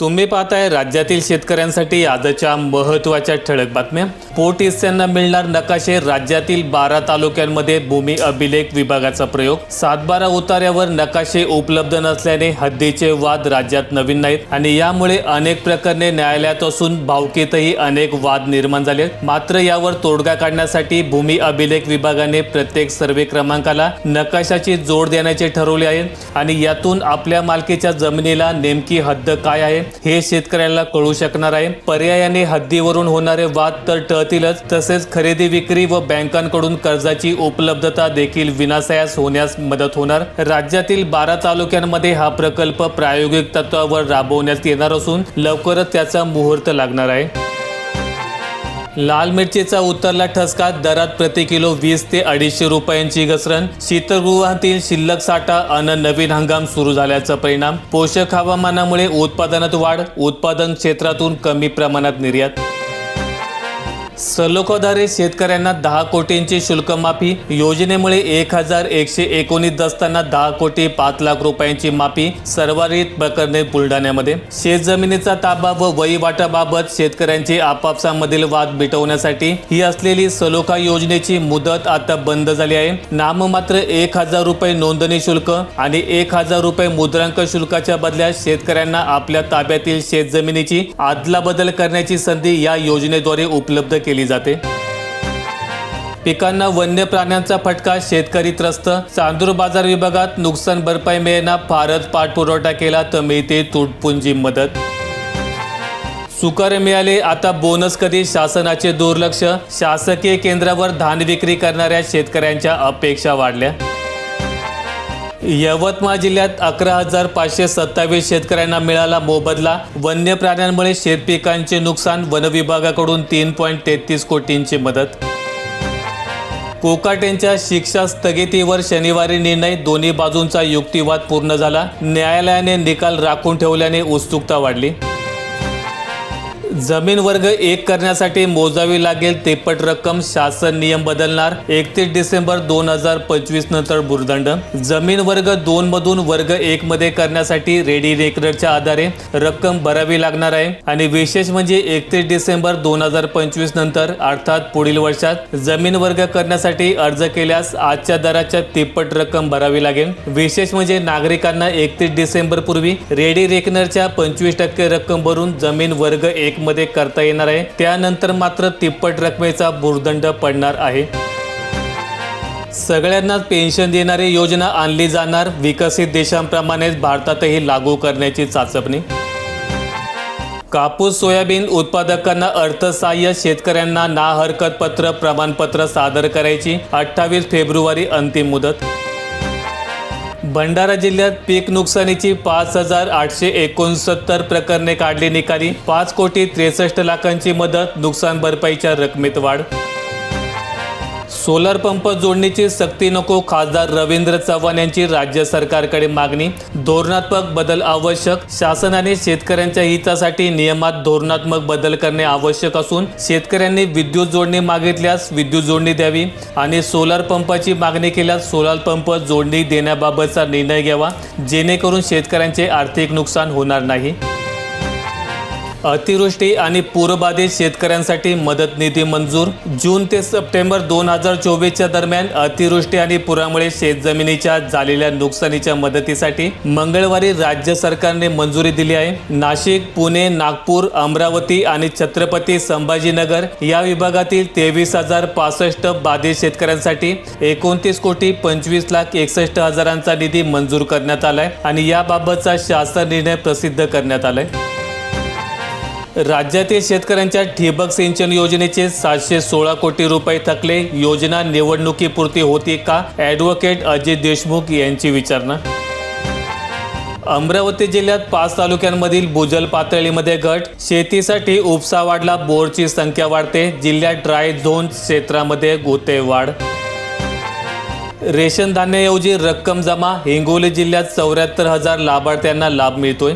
तुम्ही पाहताय राज्यातील शेतकऱ्यांसाठी आजच्या महत्त्वाच्या ठळक बातम्या. पोट हिस्स्यांना मिळणार नकाशे राज्यातील बारा तालुक्यांमध्ये भूमी अभिलेख विभागाचा प्रयोग. सातबारा उतार्यावर नकाशे उपलब्ध नसल्याने हद्दीचे वाद राज्यात नवीन नाहीत आणि यामुळे अनेक प्रकरणे न्यायालयात असून भावकीतही अनेक वाद निर्माण झाले मात्र यावर तोडगा काढण्यासाठी भूमी अभिलेख विभागाने प्रत्येक सर्वे क्रमांकाला नकाशाची जोड देण्याचे ठरवले आहे आणि यातून आपल्या मालकीच्या जमिनीला नेमकी हद्द काय आहे? हे शेतकऱ्यांना कळू शकणार आहे. पर्यायाने हद्दीवरून होणारे वाद तर टळतीलच. तसेच खरेदी विक्री व बँकांकडून कर्जाची उपलब्धता देखील विनाशयास होण्यास मदत होणार. राज्यातील बारा तालुक्यांमध्ये हा प्रकल्प प्रायोगिक तत्वावर राबवण्यात येणार असून लवकरच त्याचा मुहूर्त लागणार आहे. लाल मिरचीचा उतरला ठसका दरात प्रति किलो वीस ते अडीचशे रुपयांची घसरण. शीतगृहातील शिल्लक साठा अन नवीन हंगाम सुरू झाल्याचा परिणाम. पोषक हवामानामुळे उत्पादनात वाढ उत्पादन क्षेत्रातून कमी प्रमाणात निर्यात. सलोखाधारे शेतकऱ्यांना दहा कोटींची शुल्क माफी योजनेमुळे एक हजार एकशे एकोणीस दस्तांना दहा कोटी पाच लाख रुपयांची माफी सर्वाधिक प्रकरणे बुलढाण्यामध्ये. शेतजमिनीचा ताबा व वहीवाटाबाबत शेतकऱ्यांचे आपापसामधील वाद मिटवण्यासाठी ही असलेली सलोखा योजनेची मुदत आता बंद झाली आहे. नाममात्र एक हजार रुपये नोंदणी शुल्क आणि एक हजार रुपये मुद्रांक शुल्काच्या बदल्यात शेतकऱ्यांना आपल्या ताब्यातील शेतजमिनीची आदलाबदल करण्याची संधी या योजनेद्वारे उपलब्ध केली जाते. पिकांना वन्य प्राण्यांचा फटका शेतकरी त्रस्त. चांदूर बाजार विभागात नुकसान भरपाई मिळेना फारच पाठपुरवठा केला तर मिळते तुटपुंजी मदत. सुकर मिळाले आता बोनस कधी? शासनाचे दुर्लक्ष. शासकीय केंद्रावर धान विक्री करणाऱ्या शेतकऱ्यांच्या अपेक्षा वाढल्या. यवतमाळ जिल्ह्यात अकरा हजार पाचशे सत्तावीस शेतकऱ्यांना मिळाला मोबदला. वन्य प्राण्यांमुळे शेतपिकांचे नुकसान वन विभागाकडून तीन पॉईंट तेहतीस कोटींची मदत. कोकाटेंच्या शिक्षा स्थगितीवर शनिवारी निर्णय दोन्ही बाजूंचा युक्तिवाद पूर्ण झाला. न्यायालयाने निकाल राखून ठेवल्याने उत्सुकता वाढली. जमीन वर्ग एक करण्यासाठी मोजावी लागेल तेपट रक्कम शासन नियम बदलणार. एकतीस डिसेंबर दोन हजार पंचवीस नंतर भूर्दंड जमीन वर्ग दोन मधून वर्ग एक मध्ये करण्यासाठी रेडी रेकरच्या आधारे रक्कम भरावी लागणार आहे. आणि विशेष म्हणजे एकतीस डिसेंबर दोन हजार पंचवीस नंतर अर्थात पुढील वर्षात जमीन वर्ग करण्यासाठी अर्ज केल्यास आजच्या दराच्या तिप्पट रक्कम भरावी लागेल. विशेष म्हणजे नागरिकांना एकतीस डिसेंबर पूर्वी रेडी रेकनरच्या पंचवीस टक्के रक्कम भरून जमीन वर्ग एक मध्ये करता येणार आहे. त्यानंतर मात्र तिप्पट रकमेचा भूर्दंड पडणार आहे. सगळ्यांना पेन्शन देणारी योजना आणली जाणार. विकसित देशांप्रमाणेच भारतातही लागू करण्याची चाचपणी. कापूस सोयाबीन उत्पादकांना अर्थसहाय्य शेतकऱ्यांना ना हरकत पत्र प्रमाणपत्र सादर करायची. अठ्ठावीस फेब्रुवारी अंतिम मुदत. भंडारा जिल्ह्यात पीक नुकसानीची पाच हजार आठशे एकोणसत्तर प्रकरणे काढली निकाली. पाच कोटी त्रेसष्ट लाखांची मदत नुकसान भरपाईच्या रकमेत वाढ सोलर पंप जोडणीची सक्ती नको खासदार रवींद्र चव्हाण यांची राज्य सरकारकडे मागणी. धोरणात्मक बदल आवश्यक. शासनाने शेतकऱ्यांच्या हितासाठी नियमात धोरणात्मक बदल करणे आवश्यक असून शेतकऱ्यांनी विद्युत जोडणी मागितल्यास विद्युत जोडणी द्यावी आणि सोलर पंपाची मागणी केल्यास सोलर पंप जोडणी देण्याबाबतचा निर्णय घ्यावा जेणेकरून शेतकऱ्यांचे आर्थिक नुकसान होणार नाही. अतिवृष्टी आणि पूरबाधित शेतकऱ्यांसाठी मदत निधी मंजूर. जून ते सप्टेंबर दोन हजार चोवीसच्या दरम्यान अतिवृष्टी आणि पुरामुळे शेतजमिनीच्या झालेल्या नुकसानीच्या मदतीसाठी मंगळवारी राज्य सरकारने मंजुरी दिली आहे. नाशिक पुणे नागपूर अमरावती आणि छत्रपती संभाजीनगर या विभागातील तेवीस हजार पासष्ट बाधित शेतकऱ्यांसाठी एकोणतीस कोटी पंचवीस लाख एकसष्ट हजारांचा निधी मंजूर करण्यात आलाय आणि याबाबतचा शासन निर्णय प्रसिद्ध करण्यात आलाय. राज्यातील शेतकऱ्यांच्या ठिबक सिंचन योजनेचे सातशे सोळा कोटी रुपये थकले. योजना निवडणुकीपुरती होती का? ॲडव्होकेट अजित देशमुख यांची विचारणा. अमरावती जिल्ह्यात पाच तालुक्यांमधील भूजल पातळीमध्ये घट. शेतीसाठी उपसा वाढला बोरची संख्या वाढते. जिल्ह्यात ड्राय झोन क्षेत्रामध्ये गोते वाढ. रेशन धान्याऐवजी रक्कम जमा. हिंगोली जिल्ह्यात चौऱ्याहत्तर हजार लाभार्थ्यांना लाभ मिळतोय.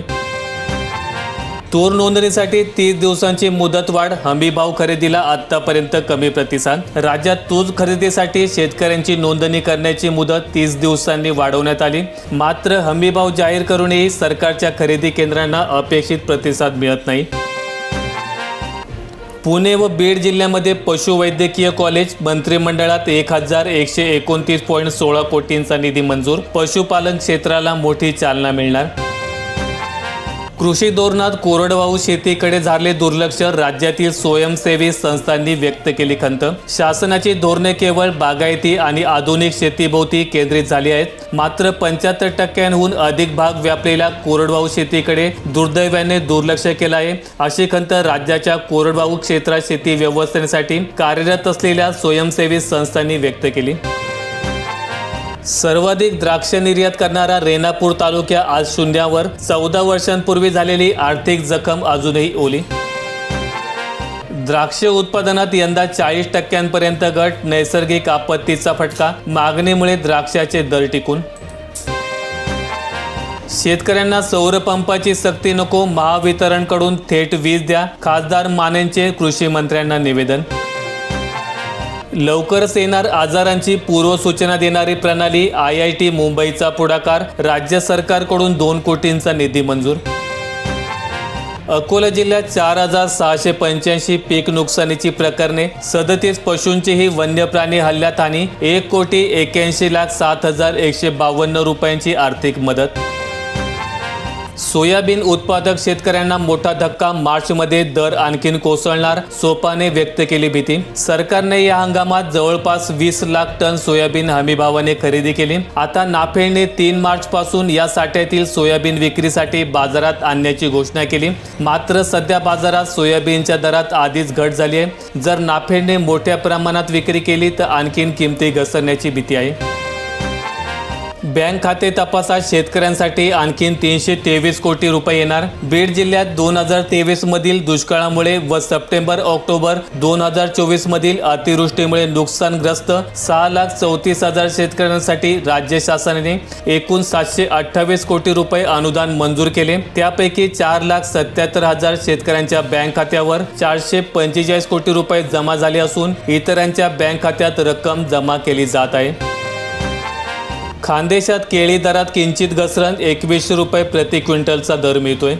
तूर नोंदणीसाठी तीस दिवसांची मुदतवाढ हमीभाव खरेदीला आतापर्यंत कमी प्रतिसाद. राज्यात तूर खरेदीसाठी शेतकऱ्यांची नोंदणी करण्याची मुदत तीस दिवसांनी वाढवण्यात आली. मात्र हमीभाव जाहीर करूनही सरकारच्या खरेदी केंद्रांना अपेक्षित प्रतिसाद मिळत नाही. पुणे व बीड जिल्ह्यामध्ये पशुवैद्यकीय कॉलेज मंत्रिमंडळात एक हजार एकशे एकोणतीस पॉईंट सोळा कोटींचा निधी मंजूर. पशुपालन क्षेत्राला मोठी चालना मिळणार. कृषी धोरणात कोरडवाहू शेतीकडे झाले दुर्लक्ष राज्यातील स्वयंसेवी संस्थांनी व्यक्त केली खंत. शासनाची धोरणे केवळ बागायती आणि आधुनिक शेतीभोवती केंद्रित झाली आहेत. मात्र पंच्याहत्तर टक्क्यांहून अधिक भाग व्यापलेल्या कोरडवाहू शेतीकडे दुर्दैवाने दुर्लक्ष केलं आहे. अशी खंत राज्याच्या कोरडवाहू क्षेत्रात शेती व्यवस्थेसाठी कार्यरत असलेल्या स्वयंसेवी संस्थांनी व्यक्त केली. सर्वाधिक द्राक्ष निर्यात करणारा रेणापूर तालुक्या आज शून्यावर. चौदा वर्षांपूर्वी झालेली आर्थिक जखम अजूनही ओली. द्राक्ष उत्पादनात यंदा चाळीस टक्क्यांपर्यंत घट नैसर्गिक आपत्तीचा फटका मागणीमुळे द्राक्षाचे दर टिकून. शेतकऱ्यांना सौर पंपाची सक्ती नको महावितरणकडून थेट वीज द्या खासदार मानेंचे कृषी मंत्र्यांना निवेदन. लवकरच येणार आजारांची पूर्वसूचना देणारी प्रणाली आय आय टी मुंबईचा पुढाकार राज्य सरकारकडून दोन कोटींचा निधी मंजूर. अकोला जिल्ह्यात चार हजार सहाशे पंच्याऐंशी पीक नुकसानीची प्रकरणे सदतीस पशूंचीही वन्य प्राणी हल्ल्यात आणि एक कोटी एक्याऐंशी लाख सात हजार एकशे बावन्न रुपयांची आर्थिक मदत. सोयाबीन उत्पादक शेतकऱ्यांना मोठा धक्का. मार्चमध्ये दर आणखीन कोसळणार सोपाने व्यक्त केली भीती. सरकारने या हंगामात जवळपास वीस लाख टन सोयाबीन हमीभावाने खरेदी केली. आता नाफेडने तीन मार्च पासून या साठ्यातील सोयाबीन विक्रीसाठी बाजारात आणण्याची घोषणा केली. मात्र सध्या बाजारात सोयाबीनच्या दरात आधीच घट झाली आहे. जर नाफेडने मोठ्या प्रमाणात विक्री केली तर आणखीन किमती घसरण्याची भीती आहे. बँक खाते तपासात शेतकऱ्यांसाठी आणखीन तीनशे तेवीस कोटी रुपये येणार. बीड जिल्ह्यात दोन हजार तेवीस मधील दुष्काळामुळे व सप्टेंबर ऑक्टोबर दोन हजार चोवीस मधील अतिवृष्टीमुळे नुकसानग्रस्त सहा लाख चौतीस हजार शेतकऱ्यांसाठी राज्य शासनाने एकूण सातशे अठ्ठावीस कोटी रुपये अनुदान मंजूर केले. त्यापैकी चार लाख सत्याहत्तर हजार शेतकऱ्यांच्या बँक खात्यावर चारशे पंचेचाळीस कोटी रुपये जमा झाले असून इतरांच्या बँक खात्यात रक्कम जमा केली जात आहे. खानदेशात केळी दरात किंचित घसरण एकवीसशे रुपये प्रति क्विंटलचा दर मिळतोय.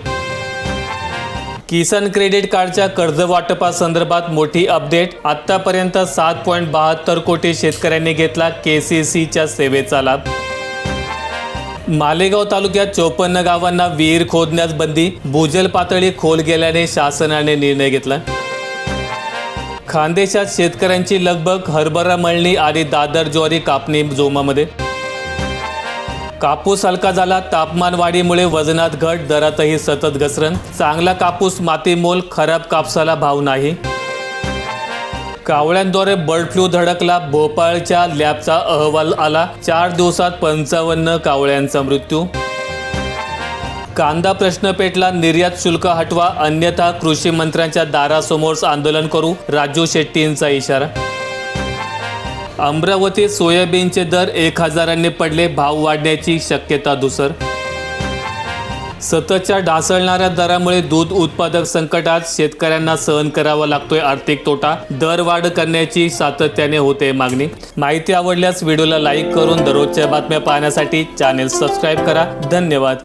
किसान क्रेडिट कार्डच्या कर्ज वाटपासंदर्भात मोठी अपडेट. आतापर्यंत सात पॉईंट बहात्तर कोटी शेतकऱ्यांनी घेतला के सी सीच्या सेवेचा लाभ. मालेगाव तालुक्यात चोपन्न गावांना विहीर खोदण्यास बंदी. भूजल पातळी खोल गेल्याने शासनाने निर्णय घेतला. खानदेशात शेतकऱ्यांची लगबग हरभरा मळणी आणि दादर ज्वारी कापणी जोमामध्ये. कापूस हलका झाला तापमान वाढीमुळे वजनात घट दरातही सतत घसरण. चांगला कापूस मातीमोल खराब कापसाला भाव नाही. कावळ्यांद्वारे बर्ड फ्लू धडकला भोपाळच्या लॅबचा अहवाल आला. चार दिवसात पंचावन्न कावळ्यांचा मृत्यू. कांदा प्रश्न पेटला निर्यात शुल्क हटवा अन्यथा कृषी मंत्र्यांच्या दारासमोर आंदोलन करू राजू शेट्टींचा इशारा. अमरावतीत सोयाबीनचे दर एक हजारांनी पडले भाव वाढण्याची शक्यता दुसर. सततच्या ढासळणाऱ्या दरामुळे दूध उत्पादक संकटात शेतकऱ्यांना सहन करावा लागतोय आर्थिक तोटा. दर वाढ करण्याची सातत्याने होते मागणी. माहिती आवडल्यास व्हिडिओला लाईक करून दररोजच्या बातम्या पाहण्यासाठी चॅनेल सबस्क्राईब करा. धन्यवाद.